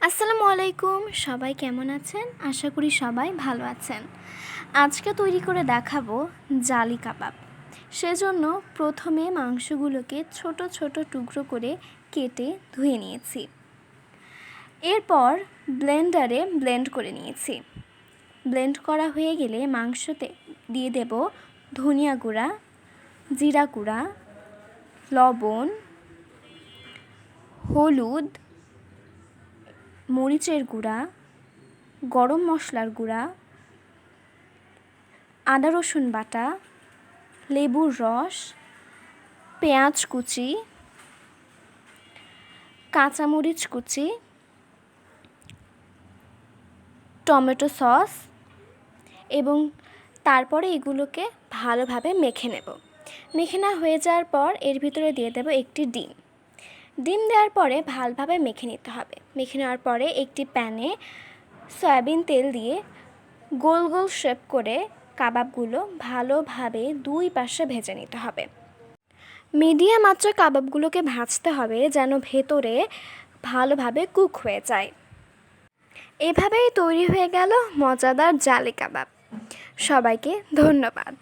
আসসালামু আলাইকুম। সবাই কেমন আছেন? আশা করি সবাই ভালো আছেন। আজকে তৈরি করে দেখাবো জালি কাবাব। সেজন্য প্রথমে মাংসগুলোকে ছোট ছোট টুকরো করে কেটে ধুয়ে নিয়েছি। এরপর ব্লেন্ডারে ব্লেন্ড করে নিয়েছি। ব্লেন্ড করা হয়ে গেলে মাংসতে দিয়ে দেব ধনিয়া গুঁড়া, জিরা গুঁড়া, লবণ, হলুদ মরিচের গুঁড়া, গরম মশলার গুঁড়া, আদা রসুন বাটা, লেবুর রস, পেঁয়াজ কুচি, কাঁচামরিচ কুচি, টমেটো সস এবং তারপরে এগুলোকে ভালোভাবে মেখে নেব। মেখে না হয়ে যাওয়ার পর এর ভিতরে দিয়ে দেব একটি ডিম। ডিম দেওয়ার পরে ভালোভাবে মেখে নিতে হবে। মেখে নেওয়ার পরে একটি প্যানে সয়াবিন তেল দিয়ে গোল গোল শেপ করে কাবাবগুলো ভালোভাবে দুই পাশে ভেজে নিতে হবে। মিডিয়াম আঁচে কাবাবগুলোকে ভাজতে হবে যেন ভেতরে ভালোভাবে কুক হয়ে যায়। এভাবেই তৈরি হয়ে গেল মজাদার জালি কাবাব। সবাইকে ধন্যবাদ।